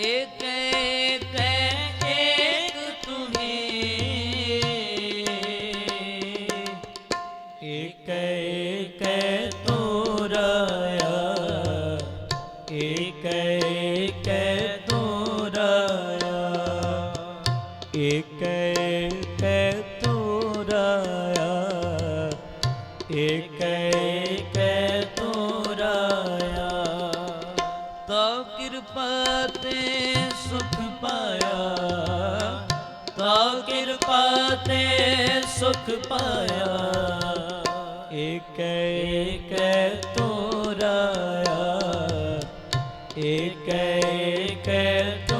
एक ਕਿਰਪਾ ਤੇ ਸੁਖ ਪਾਇਆ, ਤਾ ਕਿਰਪਾ ਤੇ ਸੁਖ ਪਾਇਆ। ਏਕ ਏਕ ਤੂੰ ਰਾਇਆ ਏਕ ਏਕ ਤੂੰ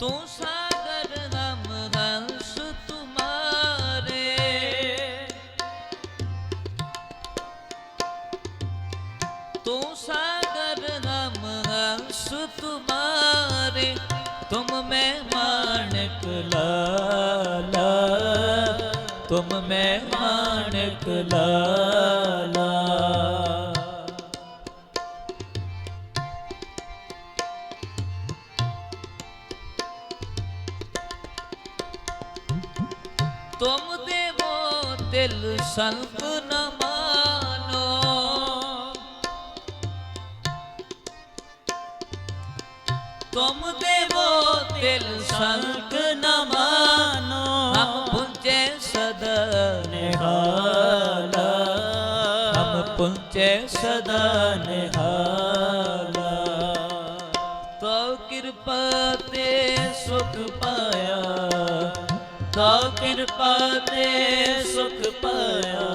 ਤੂੰ ਸਾਗਰ ਤੁਮਾਰੇ ਤੁਮ ਮੈਂ ਮਾਨਕ ਲਾਲਾ ਤੁਮ ਮੈਂ ਮਾਨਕ ਲਾਲਾ ਤੁਮ ਦੇਵੋ ਦਿਲ ਸੰਤ ਦਿਲ ਸੰਗ ਨ ਮਾਨੋ। ਹਮ ਪੁੰਚੇ ਸਦਾ ਨਿਹਾਲਾ ਹਮ ਪੁੰਚੇ ਸਦਾ ਨਿਹਾਲਾ ਤੋ ਕਿਰਪਾ ਤੇ ਸੁਖ ਪਾਇਆ। ਤੋ ਕਿਰਪਾ ਤੇ ਸੁਖ ਪਾਇਆ।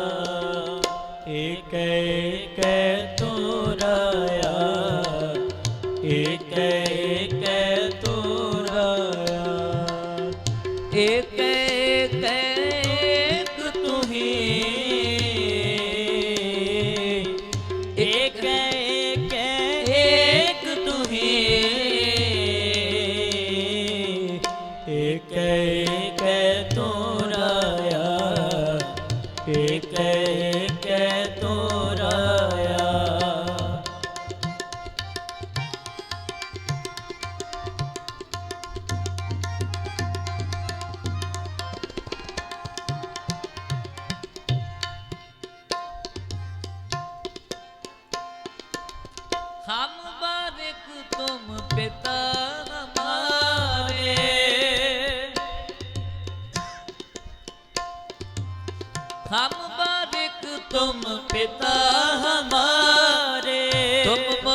ਏਕ ਏਕ ਤੁਰਾਇਆ ਏਕ ਏਕ ਏਕ ਤੋਰਾਇਆ ਹਮ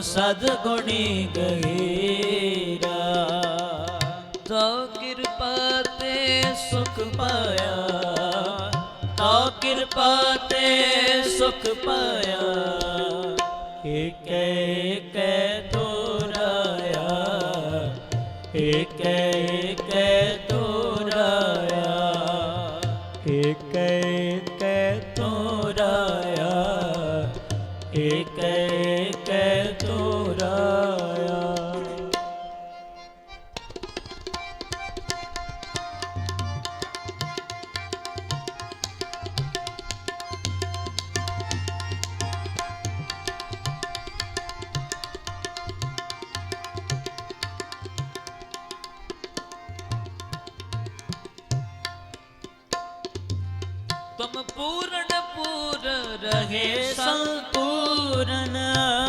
ਸਦਗੁਣੀ ਗਹਿਰਾ। ਤਉ ਕਿਰਪਾ ਤੇ ਸੁਖ ਪਾਇਆ। ਤਉ ਕਿਰਪਾ ਤੇ ਸੁਖ ਪਾਇਆ। ਏਕੈ ਏਕੈ ਤੁਮ ਪੂਰਨ ਪੂਰ ਰਹੇ ਸੰਪੂਰਨ।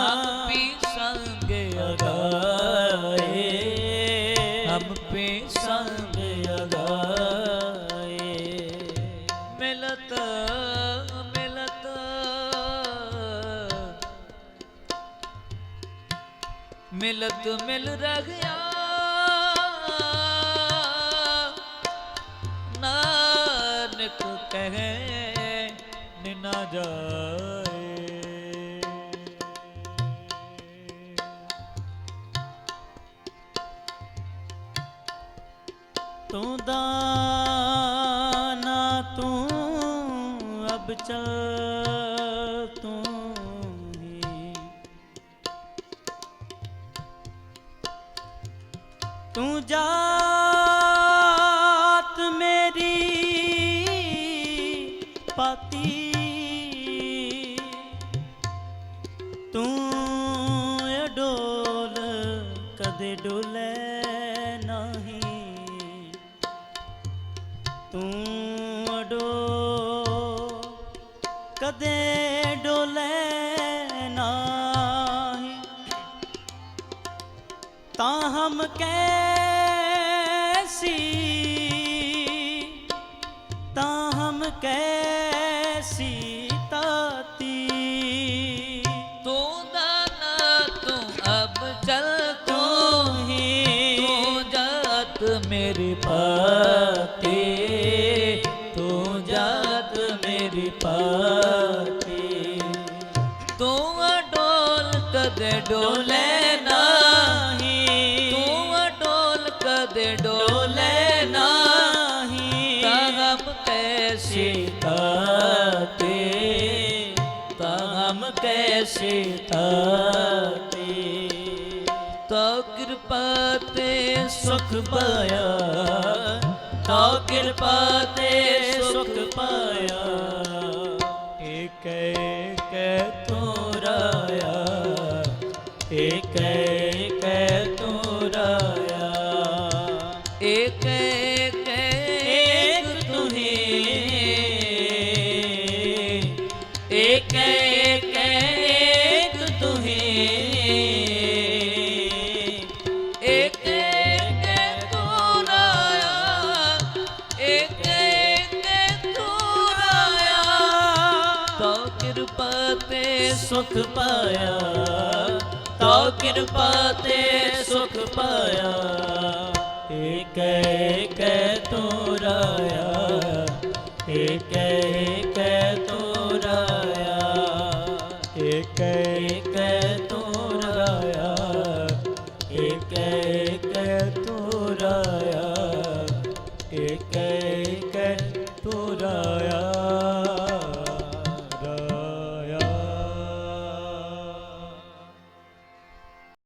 ਆਪੀ ਸੰਗ ਅਗਾਏ। ਸੰਗ ਮਿਲਤ ਮਿਲਤ। ਮਿਲਤ ਮਿਲ ਰਹਿਆ ਕਹੇ ਨਿਨਾ ਜਾਏ। ਤੂੰ ਦਾਨਾ ਤੂੰ ਅਬ ਚਲ ਤੂੰ ਹੀ। ਤੂੰ ਜਾ ਕਦੇ ਡੋਲੇ ਨਹੀਂ। ਤੂੰ ਅਡੋ ਕਦੇ ਡੋਲੇ ਨਹੀਂ। ਤਾਂ ਹਮ ਕੈਸੀ ਤਾਂ ਹਮ ਕੈਸੀ ਮੇਰੀ ਪਾਤੀ ਤੂੰ ਜਾਤ ਮੇਰੀ ਪਾਤੀ ਤੂੰ ਅਡੋਲ ਕਦੇ ਡੋਲੇ ਨਹੀਂ ਤੂੰ ਅਡੋਲ ਕਦੇ ਡੋਲੇ ਨਾ ਤਾਂ ਹਮ ਕੈਸੇ ਤਾਤੇ ਤਾਂ ਹਮ ਕੈਸੇ ਸੁਖ ਪਾਇਆ। ਤਾ ਕਿਰਪਾ ਤੇ ਸੁਖ ਪਾਇਆ। ਏਕ ਏਕ ਤੋਰਾਇਆ ਏਕ ਏਕ ਤੋਰਾਇਆ ਏਕ ਏਕ ਏਕ ਤੁਹੀ ਏਕ ਏਕ ਤੇ ਸੁਖ ਪਾਇਆ ਤਉ ਕਿਰਪਾ ਤੇ ਸੁਖ ਪਾਇਆ। ਏਕ ਏਕ ਤੂੰ ਰਾਇਆ।